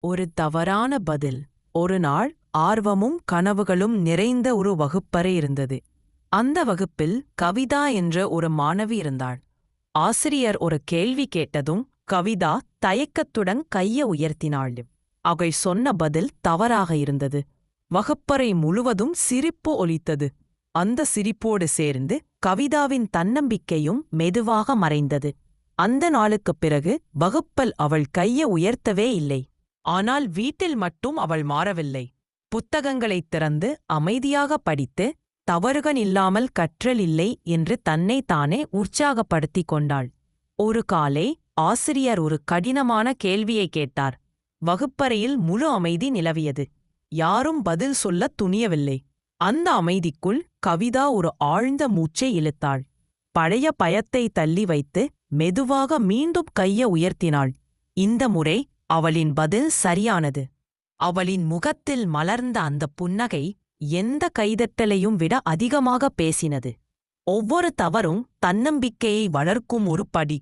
ஒரு தவறான பதில். ஒரு நாள் ஆர்வமும் கனவுகளும் நிறைந்த ஒரு வகுப்பறை இருந்தது. அந்த வகுப்பில் கவிதா என்ற ஒரு மாணவி இருந்தாள். ஆசிரியர் ஒரு கேள்வி கேட்டதும் கவிதா தயக்கத்துடன் கைய உயர்த்தினாள். அவள் சொன்ன பதில் தவறாக இருந்தது. வகுப்பறை முழுவதும் சிரிப்பு ஒலித்தது. அந்த சிரிப்போடு சேர்ந்து கவிதாவின் தன்னம்பிக்கையும் மெதுவாக மறைந்தது. அந்த நாளுக்குப் பிறகு வகுப்பல் அவள் கைய உயர்த்தவே இல்லை. ஆனால் வீட்டில் மட்டும் அவள் மாறவில்லை. புத்தகங்களைத் திறந்து அமைதியாக படித்து தவறுகள் இல்லாமல் கற்றல் இல்லை என்று தன்னை தானே உற்சாகப்படுத்திக் கொண்டாள். ஒரு காலை ஆசிரியர் ஒரு கடினமான கேள்வியை கேட்டார். வகுப்பறையில் முழு அமைதி நிலவியது. யாரும் பதில் சொல்லத் துணியவில்லை. அந்த அமைதிக்குள் கவிதா ஒரு ஆழ்ந்த மூச்சை இழுத்தாள். பழைய பயத்தை தள்ளி வைத்து மெதுவாக மீண்டும் கைய உயர்த்தினாள். இந்த முறை அவளின் பதில் சரியானது. அவளின் முகத்தில் மலர்ந்த அந்த புன்னகை எந்த கைதட்டலையும் விட அதிகமாக பேசினது. ஒவ்வொரு தவறும் தன்னம்பிக்கையை வளர்க்கும் ஒரு படி